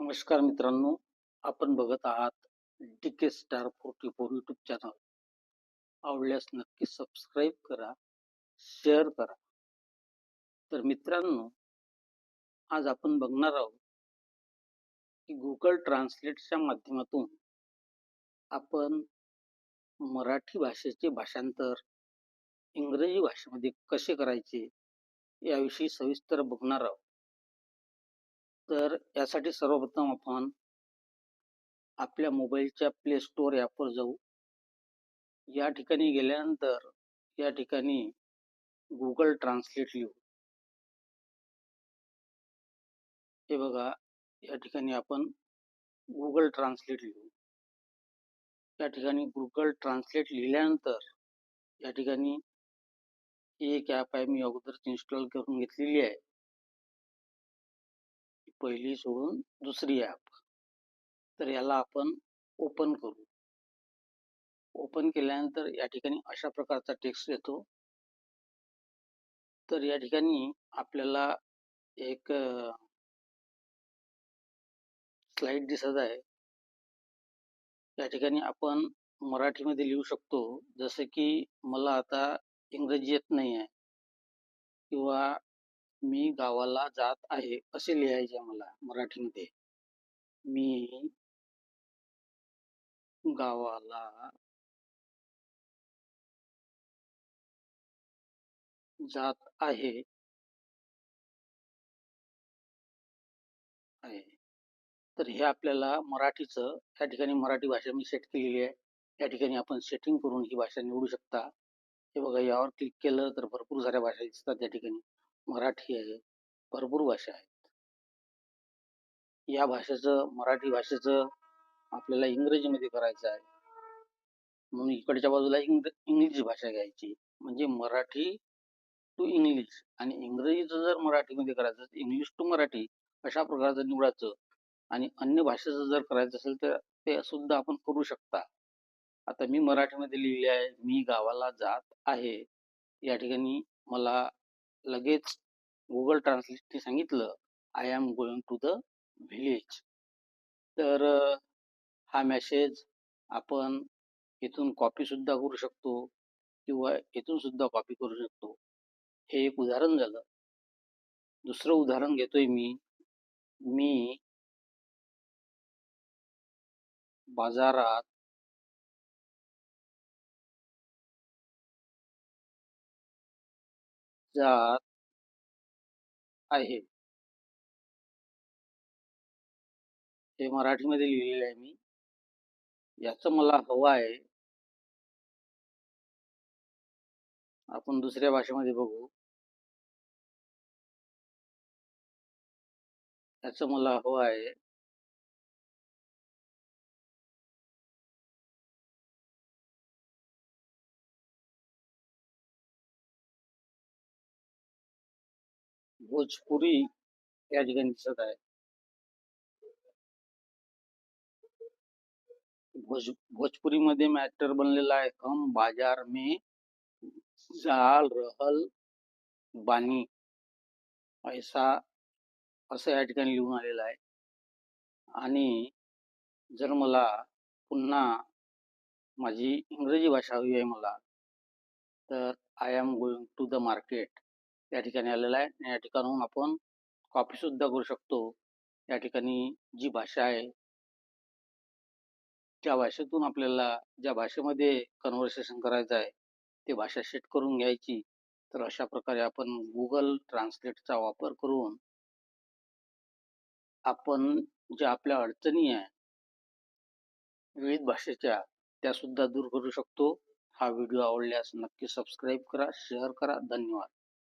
नमस्कार मित्रांनो आपण बघत आहात D K star forty four YouTube channel आवडल्यास नक्की सबस्क्राईब करा शेअर करा. तर मित्रांनो आज आपण बघणार आहोत की गुगल ट्रान्सलेटच्या माध्यमातून आपण मराठी भाषेचे भाषांतर इंग्रजी भाषेमध्ये कसे करायचे याविषयी सविस्तर बघणार आहोत. तर यासाठी सर्वप्रथम आपण आपल्या मोबाईलच्या प्ले स्टोअर ॲपवर जाऊ. या ठिकाणी गेल्यानंतर या ठिकाणी गुगल ट्रान्सलेट लिहू. हे बघा या ठिकाणी आपण गुगल ट्रान्सलेट लिहू. या ठिकाणी गुगल ट्रान्सलेट लिहिल्यानंतर या ठिकाणी एक ॲप आहे मी अगोदरच इन्स्टॉल करून घेतलेली आहे. पहिली सोडून दुसरी ॲप तर याला आपण ओपन करू. ओपन केल्यानंतर या ठिकाणी अशा प्रकारचा टेक्स्ट येतो. तर या ठिकाणी आपल्याला एक स्लाइड दिसत आहे. या ठिकाणी आपण मराठीमध्ये लिहू शकतो. जसे की मला आता इंग्रजी येत नाही आहे किंवा मी गावाला जात आहे असे लिहायचे मला मराठीमध्ये. मी गावाला जात आहे. तर हे आपल्याला मराठीचं या ठिकाणी मराठी भाषा मी सेट केलेली आहे. या ठिकाणी आपण सेटिंग करून ही भाषा निवडू शकता. हे बघा यावर क्लिक केलं तर भरपूर साऱ्या भाषा दिसतात या ठिकाणी. मराठी आहे भरपूर भाषा आहेत. या भाषेचं मराठी भाषेचं आपल्याला इंग्रजीमध्ये करायचं आहे. म्हणून इकडच्या बाजूला इंग्र इंग्लिश भाषा घ्यायची. म्हणजे मराठी टू इंग्लिश आणि इंग्रजीचं जर मराठीमध्ये करायचं तर इंग्लिश टू मराठी अशा प्रकारचं निवडायचं आणि अन्य भाषेचं जर करायचं असेल तर ते सुद्धा आपण करू शकता. आता मी मराठीमध्ये लिहिले आहे मी गावाला जात आहे. या ठिकाणी मला लगेच गुगल ट्रान्सलेटने सांगितलं I am going to the village तर हा मेसेज आपण इथून कॉपी सुद्धा करू शकतो किंवा इथून सुद्धा कॉपी करू शकतो. हे एक उदाहरण झालं. दुसरं उदाहरण घेतोय मी. मी बाजारात जात आहे. हे मराठीमध्ये लिहिलेलं आहे मी. याचं मला हवं आहे. आपण दुसऱ्या भाषेमध्ये बघू. याचं मला हवं आहे. भोजपुरी या ठिकाणी दिसत आहे. भोज भोजपुरी मध्ये मॅटर बनलेला आहे हम बाजार में जाल रहल बानी ऐसा असं या ठिकाणी लिहून आलेलं आहे. आणि जर मला पुन्हा माझी इंग्रजी भाषा हवी आहे मला तर I am going to the market या ठिकाणी आलेला आहे. या ठिकाणून आपण कॉपी सुद्धा करू शकतो. या ठिकाणी जी भाषा आहे त्या भाषेतून आपल्याला ज्या भाषेमध्ये कन्व्हर्सेशन करायचं आहे ते भाषा सेट करून घ्यायची. तर अशा प्रकारे आपण गुगल ट्रान्सलेटचा वापर करून आपण ज्या आपल्या अडचणी आहे विविध भाषेच्या त्या सुद्धा दूर करू शकतो. हा व्हिडिओ आवडल्यास नक्की सबस्क्राईब करा शेअर करा. धन्यवाद.